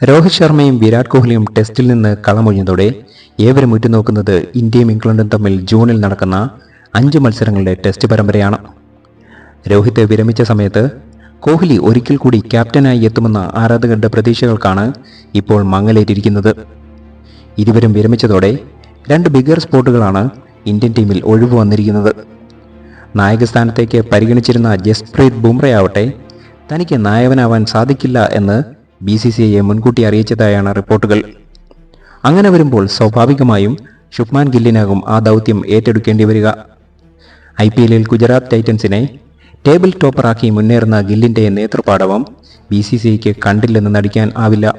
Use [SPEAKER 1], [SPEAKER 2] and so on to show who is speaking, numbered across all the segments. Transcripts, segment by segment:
[SPEAKER 1] രോഹിത് ശർമ്മയും വിരാട് കോഹ്ലിയും ടെസ്റ്റിൽ നിന്ന് കളമൊഴിഞ്ഞതോടെ ഏവരും ഉറ്റുനോക്കുന്നത് ഇന്ത്യയും ഇംഗ്ലണ്ടും തമ്മിൽ ജൂണിൽ നടക്കുന്ന അഞ്ച് മത്സരങ്ങളുടെ ടെസ്റ്റ് പരമ്പരയാണ്. രോഹിത് വിരമിച്ച സമയത്ത് കോഹ്ലി ഒരിക്കൽ കൂടി ക്യാപ്റ്റനായി എത്തുമെന്ന ആരാധകരുടെ പ്രതീക്ഷകൾക്കാണ് ഇപ്പോൾ മങ്ങലേറ്റിരിക്കുന്നത്. ഇരുവരും വിരമിച്ചതോടെ രണ്ട് ബിഗർ സ്പോട്ടുകളാണ് ഇന്ത്യൻ ടീമിൽ ഒഴിവ് വന്നിരിക്കുന്നത്. നായകസ്ഥാനത്തേക്ക് പരിഗണിച്ചിരുന്ന ജസ്പ്രീത് ബുംറയാവട്ടെ തനിക്ക് നായകനാവാൻ സാധിക്കില്ല എന്ന് ബി സി സി ഐയെ മുൻകൂട്ടി അറിയിച്ചതായാണ് റിപ്പോർട്ടുകൾ. അങ്ങനെ വരുമ്പോൾ സ്വാഭാവികമായും ശുഭ്മാൻ ഗില്ലിനാകും ആ ദൗത്യം ഏറ്റെടുക്കേണ്ടി വരിക. ഐ പി എല്ലിൽ ഗുജറാത്ത് ടൈറ്റൻസിനെ ടേബിൾ ടോപ്പറാക്കി മുന്നേറുന്ന ഗില്ലിന്റെ നേതൃപാടവം ബി സി സി ഐക്ക് കണ്ടില്ലെന്ന് നടിക്കാൻ ആവില്ല.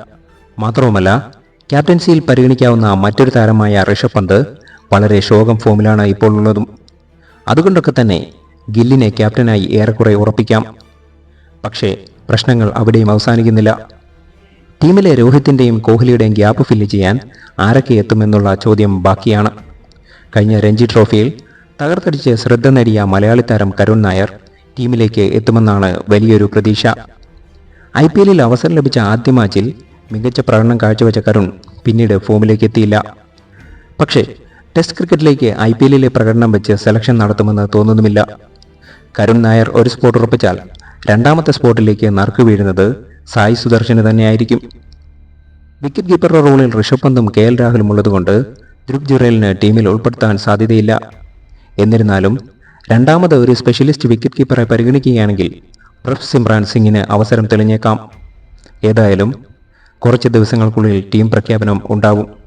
[SPEAKER 1] മാത്രവുമല്ല ക്യാപ്റ്റൻസിയിൽ പരിഗണിക്കാവുന്ന മറ്റൊരു താരമായ ഋഷഭ് പന്ത് വളരെ ശോകം ഫോമിലാണ് ഇപ്പോൾ ഉള്ളതും. അതുകൊണ്ടൊക്കെ തന്നെ ഗില്ലിനെ ക്യാപ്റ്റനായി ഏറെക്കുറെ ഉറപ്പിക്കാം. പക്ഷേ പ്രശ്നങ്ങൾ അവിടെയും അവസാനിക്കുന്നില്ല. ടീമിലെ രോഹിത്തിന്റെയും കോഹ്ലിയുടെയും ഗ്യാപ്പ് ഫില്ല് ചെയ്യാൻ ആരൊക്കെ എത്തുമെന്നുള്ള ചോദ്യം ബാക്കിയാണ്. കഴിഞ്ഞ രഞ്ജി ട്രോഫിയിൽ തകർത്തടിച്ച് ശ്രദ്ധ നേടിയ മലയാളി താരം കരുൺ നായർ ടീമിലേക്ക് എത്തുമെന്നാണ് വലിയൊരു പ്രതീക്ഷ. ഐ പി എല്ലിൽ അവസരം ലഭിച്ച ആദ്യ മാച്ചിൽ മികച്ച പ്രകടനം കാഴ്ചവെച്ച കരുൺ പിന്നീട് ഫോമിലേക്ക് എത്തിയില്ല. പക്ഷേ ടെസ്റ്റ് ക്രിക്കറ്റിലേക്ക് ഐ പി എല്ലിലെ പ്രകടനം വെച്ച് സെലക്ഷൻ നടത്തുമെന്ന് തോന്നുന്നുമില്ല. കരുൺ നായർ ഒരു സ്പോട്ട് ഉറപ്പിച്ചാൽ രണ്ടാമത്തെ സ്പോട്ടിലേക്ക് നറുക്ക് വീഴുന്നത് സായി സുദർശന് തന്നെയായിരിക്കും. വിക്കറ്റ് കീപ്പറുടെ റോളിൽ ഋഷഭ് പന്തും കെ എൽ രാഹുലും ഉള്ളതുകൊണ്ട് ധ്രുവ് ജുറേലിന് ടീമിൽ ഉൾപ്പെടുത്താൻ സാധ്യതയില്ല. എന്നിരുന്നാലും രണ്ടാമത് ഒരു സ്പെഷ്യലിസ്റ്റ് വിക്കറ്റ് കീപ്പറെ പരിഗണിക്കുകയാണെങ്കിൽ പ്രഫ് സിമ്രാൻ സിംഗിന് അവസരം തെളിഞ്ഞേക്കാം. ഏതായാലും കുറച്ച് ദിവസങ്ങൾക്കുള്ളിൽ ടീം പ്രഖ്യാപനം ഉണ്ടാവും.